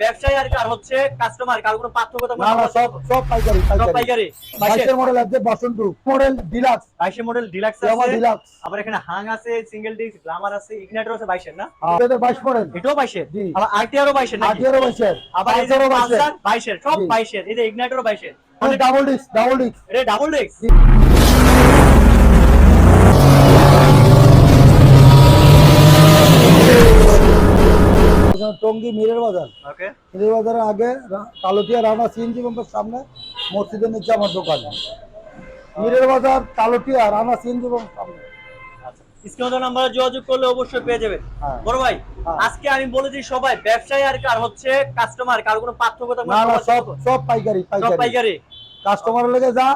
ব্যবসায়ী আর কার হচ্ছে? কাস্টমার কার কোনো পার্থক্য থাকবে না না সব সব পাইকারি সব পাইকারি। পাইকারি। বাইশের মডেল আছে বসন্ত মডেল ডিলাক্স বাইশের মডেল ডিলাক্স ইয়ামা আছে। ডিলাক্স আবার এখানে হাং আছে সিঙ্গেল ডিস্ক গ্লামার আছে ইগনাইটর আছে বাইশের না? আমাদের বাইশ মডেল এটাও বাইশের? জি। আবার আরটিআরও বাইশের নাকি? আঠেরো বাইশের। আবার এই যে আঠারো বাইশের। পালসার সব জি। বাইশের। এই যে ইগনাইটরও ডাবল ডিস্ক ডাবল ডিস্ক এটা ডাবল ডিস্ক টঙ্গি মিরের বাজার। ওকে। মিরের বাজারের আগে কালোটিয়া রানা সিএনজি পাম্পের সামনে মসজিদের নিচে আমার দোকান। মিরের বাজার কালোটিয়া রানা সিএনজি পাম্পের সামনে। আচ্ছা স্ক্রিনে নাম্বারে যোগাযোগ করলে অবশ্যই পেয়ে যাবেন। হ্যাঁ। বড় ভাই হ্যাঁ। আজকে আমি বলেছি সবাই ব্যবসায়ী আর কার হচ্ছে কাস্টমার কার কোনো পার্থক্য না না সব সব পাইকারি সব পাইকারি। পাইকারি? কাস্টমারের লেগে যা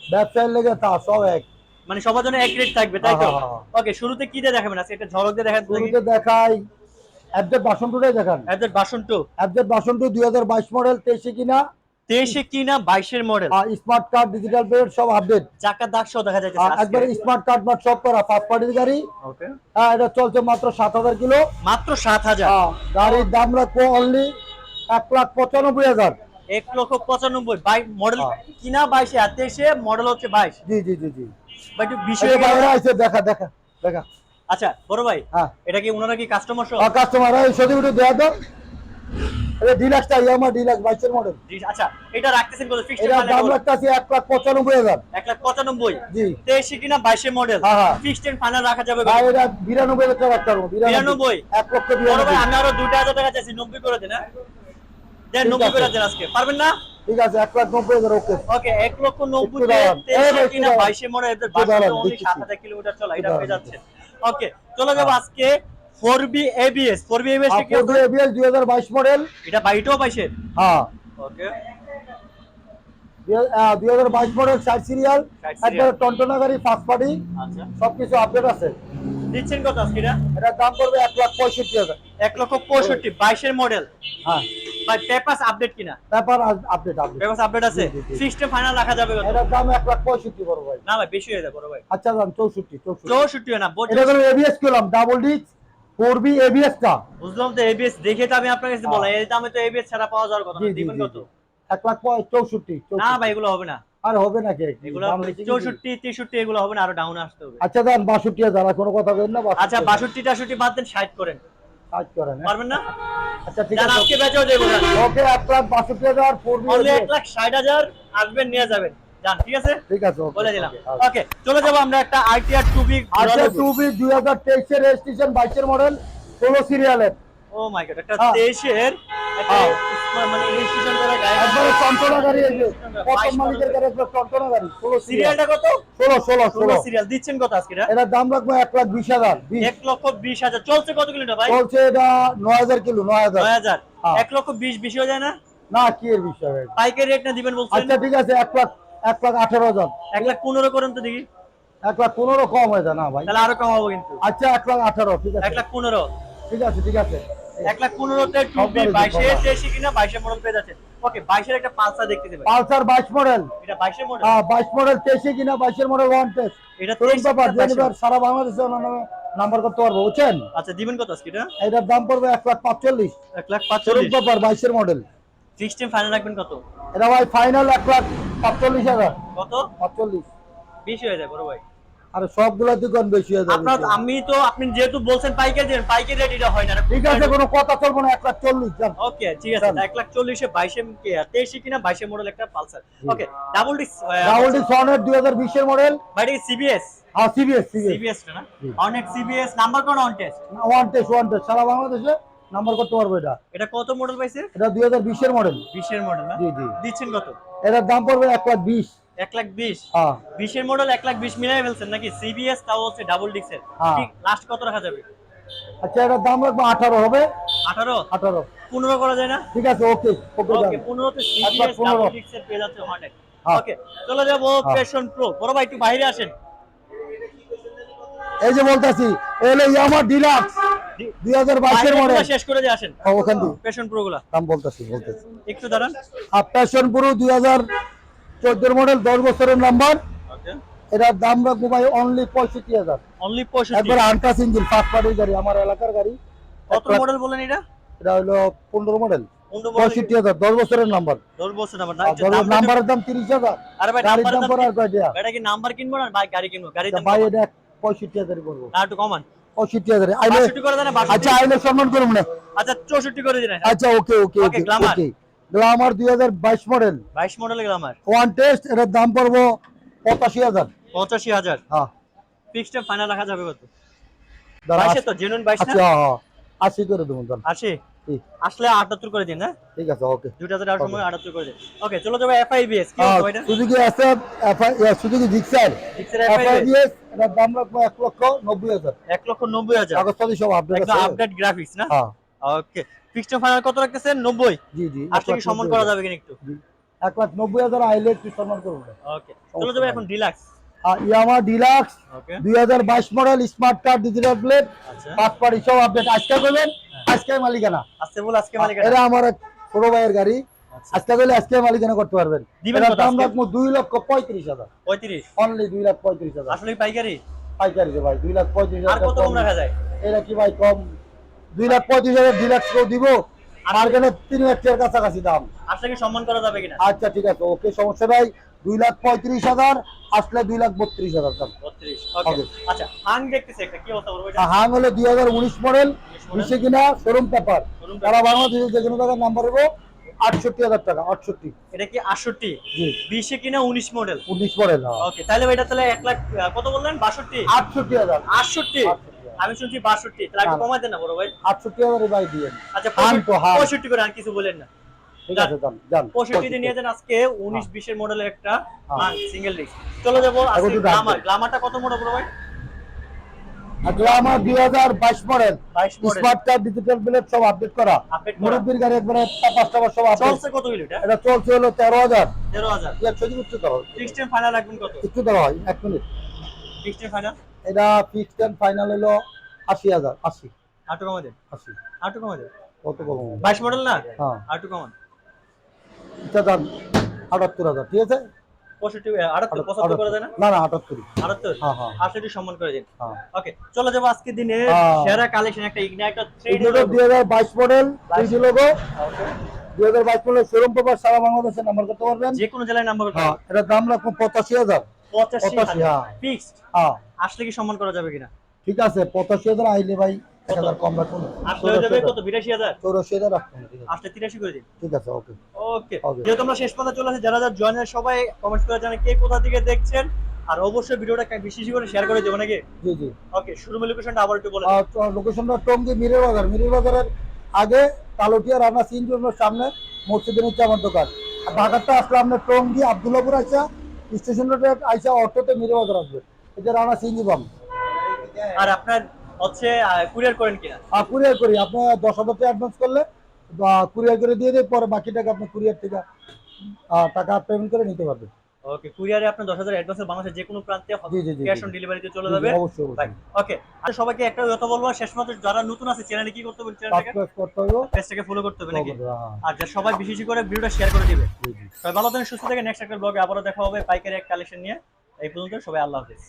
ব্যবসায়ের লেগে তা সব এক। মানে সবার জন্য এক রেট থাকবে তাই তো? হ্যাঁ, ওকে শুরুতে কি দিয়ে দেখাবেন? আজকে একটা ঝলক দিয়ে দেখান শুরুতে দেখাই অ্যাপডেট টুটাই দেখান। একজন বাসন টু অ্যাপডেট বাসন টু দুই হাজার বাইশ মডেল তেইশে কিনা? তেইশে কিনা বাইশের model smart card digital payment সব আপডেট চাকার দাগ সহ দেখা যাচ্ছে একবারে স্মার্ট কার্ড মার্ট সব করা ফার্স্ট পার্টির গাড়ি। ওকে হ্যাঁ এটা চলছে মাত্র সাত হাজার কিলো। মাত্র সাত হাজার। হ্যাঁ, গাড়ির দাম রাখব অনলি এক লাখ পঁচানব্বই হাজার। এক লক্ষ পঁচানব্বই। বাই মডেল হ্যাঁ। কিনা বাইশে আর তেইশে মডেল হচ্ছে বাইশ। জি জি জি জি। বা একটু এই বিষয় যে বাইরে আছে দেখা দেখা দেখা। আচ্ছা বড় ভাই হ্যাঁ। এটা কি ওনারা কি কাস্টমার সহ? কাস্টমার এই সত্যি ভিডিও দেওয়া তো। এটা ডিলাক্সটা ইয়ামা ডিলাক্স বাইশের মডেল আচ্ছা এটা রাখতেছেন কত? ফিক্সড এটার দাম রাখতেছি এক লাখ পঁচানব্বই হাজার। এক লাখ পঁচানব্বই। জি। তেইশে কিনা বাইশে মডেল হ্যাঁ, হ্যাঁ। ফিক্সড এন্ড ফাইনাল রাখা যাবে ভাই এটা বিরানব্বই হাজার টাকা রাখতে পারব বিরানব্বই? এক লক্ষ বড় ভাই আমি আরও দুইটা হাজার টাকা চাইছি নব্বই করে দেন হ্যাঁ? দেন ঠিক নব্বই আছে। করে দেন আজকে। পারবেন না? ঠিক আছে এক লাখ নব্বই হাজার ওকে। ওকে এক লক্ষ নব্বই একটু দাঁড়ান। এই তেইশে ভাই, কিনা একটু বাইশে মডেল অনলি সাত হাজার কিলোমিটার চলা এটা হয়ে যাচ্ছে। ওকে চলে যাব আজকে four B ABS four B ABS কি আপনার এবিএস দুই হাজার বাইশ মডেল। এটা বাইটেও পাইছে হ্যাঁ। ওকে দুই হাজার বাইশ model side serial Side serial। একবার টন্টনা গাড়ি ফার্স্ট পার্টি আচ্ছা। সবকিছু আপডেট আছে। দিচ্ছেন কত আজকে এটা? এটার দাম পড়বে এক লাখ পঁয়ষট্টি হাজার। এক লক্ষ পঁয়ষট্টি বাইশের মডেল। হ্যাঁ। বাই পেপাস আপডেট কিনা? তারপর আপডেট আপডেট পেপাস আপডেট আছে। সিস্টেম ফাইনাল রাখা যাবে কত? এটার দাম লাখ বড় ভাই। না ভাই বেশি হয়ে যাবে বড় ভাই। আচ্ছা দাম চৌষট্টি চৌষট্টি। চৌষট্টি না এটা করে এবিএস করলাম ডাবল ডিস্ক এবিএস টা। বুঝলাম তো এবিএস দেখে তো আমি আপনার কাছে বললাম এই দামে তো এবিএস ছাড়া পাওয়া যাওয়ার কথা না দিবেন কত? জি। এক লাখ পঁয়- চৌষট্টি না ভাই এগুলো হবে না। আর হবে এগুলো বেশি কি? চৌষট্টি তেষট্টি এগুলো হবে না আরও ডাউন আসতে হবে। আচ্ছা দাম বাষট্টি হাজার কোনো কথা বলেন না আচ্ছা বাষট্টি টাষট্টি বাদ দেন ষাট করেন। কাজ হ্যাঁ? পারবেন না? আচ্ছা ঠিক আছে। আজকে বেচেও দেবো ওকে 1 লাখ বাষট্টি হাজার ফোর বি অনলি লাখ ষাট হাজার আসবেন নিয়ে যাবেন। যান ঠিক আছে? ঠিক আছে বলে দিলাম. ওকে চলে যাব আমরা একটা আইটিআর টু বি আচ্ছা টু এর রেজিস্ট্রেশন বাইশের মডেল ষোলো সিরিয়ালের ও মাই গড একটা হ্যাঁ। তেইশের মানে চলছে কত কিলোমিটার ভাই? চলছে এটা নয় হাজার কিলো নয় হাজার। নয় হাজার। হ্যাঁ। এক লক্ষ বিশ বেশি হয়ে যায় না? না কি এর বিষয় পাইকারি রেট না দিবেন বলছেন? আচ্ছা ঠিক আছে লাখ হাজার। লাখ পনেরো করেন তো দেখি। এক লাখ পনেরো কম হয়ে যায় না ভাই। তাহলে আরও কম হবে কিন্তু। আচ্ছা এক লাখ আঠারো ঠিক এক আছে লাখ পনেরো। ঠিক আছে ঠিক আছে। এক লাখ পনেরোতে টু সব বি গাড়ি বাইশে তেইশে কিনা বাইশে মডেল পেয়ে যাচ্ছে। ওকে বাইশের একটা পালসার দেখতে দেবে পালসার বাইশ মডেল এটা বাইশের মডেল বাইশ মডেল তেইশে কিনা বাইশের মডেল ওয়ান টেস্ট এটা শোরুম 23 পেপার কিনা 22 ডেলিভার সারা বাংলাদেশে নাম্বার করতে পারব বুঝছেন? আচ্ছা দিবেন কত আজকে এটা? এটার দাম পড়বে এক লাখ পাঁচচল্লিশ। এক লাখ পাঁচচল্লিশ। পেপার বাইশের মডেল টাইম ফাইনাল রাখবেন কত? এটা ভাই ফাইনাল এক লাখ পাঁচচল্লিশ হাজার। কত? পাঁচচল্লিশ। বেশি হয়ে যায় বড় ভাই। আর সবগুলা দোকান বেশি হয়ে যাবে আপনার আমি তো আপনি যেহেতু বলছেন পাইকারি দেন পাইকারি রেট এটা হয় না ঠিক আছে কোনো কথা চলবো না এক লাখ চল্লিশ যান। ওকে ঠিক আছে Done. এক লাখ চল্লিশে বাইশে তেইশে কিনা বাইশে মডেল একটা পালসার। ওকে ডাবল ডি সনের দুই হাজার বিশের মডেল এই সিবিএস হ্যাঁ সিবিএস সিবিএস না। অনেক সিবিএস নাম্বার কোন on test one test one test সারা বাংলাদেশে নাম্বার করতে পারব এটা। এটা কত মডেল পাইছে? এটা দুই হাজার বিশের মডেল বিশের মডেল না? জি জি। দিচ্ছেন কত? এটার দাম পড়বে এক লাখ বিশ। এক লাখ বিশ। হ্যাঁ। বিশের মডেল এক লাখ বিশ মিলাই ফেলছেন নাকি? সিবিএস তাও হচ্ছে ডাবল ডিস্কের হ্যাঁ। লাস্ট কত রাখা যাবে? আচ্ছা এটার দাম রাখব আঠারো হবে? আঠারো? আঠারো। পনেরো করা যায় না? ঠিক আছে ওকে ওকে ওকে পনেরোতে সিবিএস ডাবল ডিস্কের পেয়ে যাচ্ছে অনেক হ্যাঁ। ওকে চলে যাব। প্যাশন প্রো বড় ভাই একটু বাইরে আসেন। এই যে বলতেছি এলো ইয়ামা ডিলাক্স মডেল শেষ করে দিয়ে আসেন। ওখান দিয়ে। প্যাশন প্রো গুলা। দাম বলতেছি বলতেছি। একটু দাঁড়ান। আর প্যাশন পুরো দুই হাজার চোদ্দোর মডেল দশ বছরের নাম্বার এটার দাম রাখব ভাই অনলি পঁয়ষট্টি হাজার। অনলি পঁয়ষট্টি। একবার আনটাস ইঞ্জিন ফার্স্ট পার্টির গাড়ি আমার এলাকার গাড়ি। কত মডেল বলেন এটা? এটা হলো পনেরো মডেল পঁয়ষট্টি হাজার দশ বছরের নাম্বার দশ বছর নাম্বার আর নাম্বারের দাম তিরিশ হাজার। আরে ভাই গাড়ির নাম্বার আর কয়টা? এটা কি নাম্বার কিনবো না? ভাই গাড়ি কিনবো ভাই এটা পঁয়ষট্টি হাজারই করব। না একটু কমান। পঁয়ষট্টি হাজার। আচ্ছা আইলে সম্মান করুন না। আচ্ছা চৌষট্টি করে দিন আচ্ছা ওকে ওকে। ওকে। গ্লামার দুই হাজার বাইশ মডেল। বাইশ মডেল গ্লামার। ওয়ান টেস্ট এটার দাম পড়ব পঁচাশি হাজার। পঁচাশি হাজার? হ্যাঁ। ফিক্সড ফাইনাল রাখা যাবে কত? বাইশে তো জেনুইন বাইশ না? আচ্ছা হ্যাঁ হ্যাঁ। আশি করে দেবো আশি? আসলে আটাত্তর করে দিন হ্যাঁ ঠিক আছে ওকে। হাজার সময় আটাত্তর করে দিন। ওকে চলো যাবে এফআইবিএস কি হতো এটা? সুজুকি আছে Suzuki Gixxer Gixxer FIBS FIBS এটার দাম রাখব এক লক্ষ নব্বই হাজার। এক লক্ষ নব্বই হাজার। সব আপডেট আপডেট গ্রাফিক্স না? হ্যাঁ। ওকে ফিক্সড ফাইনাল কত রাখতেছেন নব্বই? জি জি আসলে কি সম্মান করা যাবে কিনা একটু। এক লাখ নব্বই হাজার আইলে একটু সম্মান করব। ওকে চলো যাবে এখন ডিলাক্স ইয়ামা ডিলাক্স দুই হাজার বাইশ model smart card digital plate পাঁচ পাড়ি সব আপডেট আজকে করবেন? আজকে মালিকানা। আজকে বল আজকে মালিক এটা আমার ছোট ভাইয়ের গাড়ি। আচ্ছা। আজকে করলে আজকে মালিকানা করতে পারবেন। দাম আজকে? রাখব দুই লক্ষ পঁয়ত্রিশ হাজার। পঁয়ত্রিশ? অনলি দুই লাখ পঁয়ত্রিশ হাজার। আসলে পাইকারি? পাইকারি ভাই দুই লাখ পঁয়ত্রিশ আর হাজার কত কম রাখা যায়? এটা কি ভাই কম? দুই লাখ পঁয়ত্রিশ হাজার ডিলাক্স কেউ দিব। মার্কেটে তিন লাখ টাকার কাছাকাছি দাম। আসলে সম্মান করা যাবে কিনা? আচ্ছা ঠিক আছে ওকে সমস্যা নাই। দুই লাখ পঁয়ত্রিশ হাজার আসলে দুই লাখ বত্রিশ হাজার দাম। Okay. আচ্ছা হাং দেখতেছে হলো দুই হাজার উনিশ মডেল? বিশে কিনা? Showroom paper. তারা বাংলাদেশে যে কোনো টাকার নাম্বার হব আটষট্টি হাজার টাকা আটষট্টি। এটা কি আটষট্টি? বিশে কিনা উনিশ মডেল? উনিশ মডেল হ্যাঁ। ওকে তাহলে এটা তাহলে এক লাখ কত বললেন? বাষট্টি? আটষট্টি হাজার। আটষট্টি। আমি শুনছি বাষট্টি তাহলে একটু। কমাই দেন না বড় ভাই? আটষট্টি হাজারে ভাই দিয়ে আচ্ছা হাং তো হাং। পঁয়ষট্টি করে আর কিছু বলেন না। ঠিক আছে যান যান পঁয়ষট্টি নিয়ে যান আজকে উনিশ বিশের মডেলের একটা হ্যাঁ। সিঙ্গেল ডিস্ক চলে যাব আজকে গ্লামার গ্লামারটা কত মোটা বড় ভাই? Model smart card digital plate সব আপডেট করা। মুরব্বীর গাড়ি একবারে পাঁচটা বার সব চলছে কত এটা? এটা চলছে হলো তেরো হাজার। তেরো হাজার। একশো দিন উচ্চ দেওয়া হয় ফিক্সড টাইম ফাইনাল রাখবেন কত? দেওয়া হয় এক মিনিট। ফিক্সড টাইম ফাইনাল এটা ফিক্সড এন্ড ফাইনাল হলো আশি হাজার আশি। আটু কমা দেন আশি। আটু কমা দেন কত কম বাইশ মডেল না? হ্যাঁ। আটু কমান। এটা দাম আটাত্তর হাজার ঠিক আছে? পঁয়ষট্টি আটাত্তর পঁচাত্তর করে দেয় না? না না আটাত্তর। আটাত্তর? হ্যাঁ হ্যাঁ। আটষট্টি সম্মান করে দিন। হ্যাঁ। ওকে চলে যাব আজকে দিনে হ্যাঁ। সেরা কালেকশন একটা ইগনাইটার থ্রি এগুলো দুই হাজার বাইশ মডেল লোগো দুই হাজার বাইশ মডেল শোরুম পেপার সারা বাংলাদেশে নাম্বার করতে পারবেন। যে কোনো জেলায় নাম্বার হ্যাঁ এটার দাম রাখব পঁচাশি হাজার। পঁচাশি পঁচাশি হ্যাঁ। ফিক্সড হ্যাঁ। আসলে কি সম্মান করা যাবে কিনা? ঠিক আছে পঁচাশি হাজার আইলে ভাই এক হাজার কম রাখুন আসলে যাবে কত? বিরাশি হাজার? চৌরাশি হাজার রাখুন আসলে তিরাশি করে দিন। ঠিক আছে ওকে। ওকে। যেহেতু আমরা শেষ চলে আসি যারা যারা জয়েনের সবাই কমেন্টস করে কে কোথা থেকে দেখছেন। আর অবশ্যই ভিডিওটা বেশি বেশি করে শেয়ার করে দেবো নাকি? জি জি। ওকে শুরু লোকেশনটা আবার একটু বলে লোকেশনটা টঙ্গি মিরের বাজার। মিরের বাজারের আগে কালোটিয়া রানা সামনে মসজিদের নিচে আমার দোকান। আর ঢাকাতে আসলে আপনার টঙ্গি আবদুল্লাপুর আইসা স্টেশন রোডে আইসা অটোতে বাজার আসবে। এটা রানা সিঙ্গি পাম আর আপনার হচ্ছে কুরিয়ার করেন কিনা? আর কুরিয়ার করি। আপনি দশ হাজার টাকা অ্যাডভান্স করলে বা কুরিয়ার করে দিয়ে দেয় পরে বাকি টাকা আপনি কুরিয়ার থেকে টাকা পেমেন্ট করে নিতে পারবেন। ওকে কুরিয়ারে আপনি দশ হাজার অ্যাডভান্সে বাংলাদেশের যে কোনো প্রান্তে ক্যাশ অন ডেলিভারিতে চলে যাবে। অবশ্যই ওকে আর সবাইকে একটা কথা বলব শেষ মাত্র যারা নতুন আছে চ্যানেলে কি করতে হবে চ্যানেলটাকে সাবস্ক্রাইব করতে হবে। পেজটাকে ফলো করতে হবে নাকি? হ্যাঁ, আর যা সবাই বেশি বেশি করে ভিডিওটা শেয়ার করে দিবে। সবাই ভালো থাকেন সুস্থ থাকেন। নেক্সট একটা ব্লগে আবারও দেখা হবে পাইকারি এক কালেকশন নিয়ে। এই পর্যন্ত সবাই আল্লাহ হাফেজ।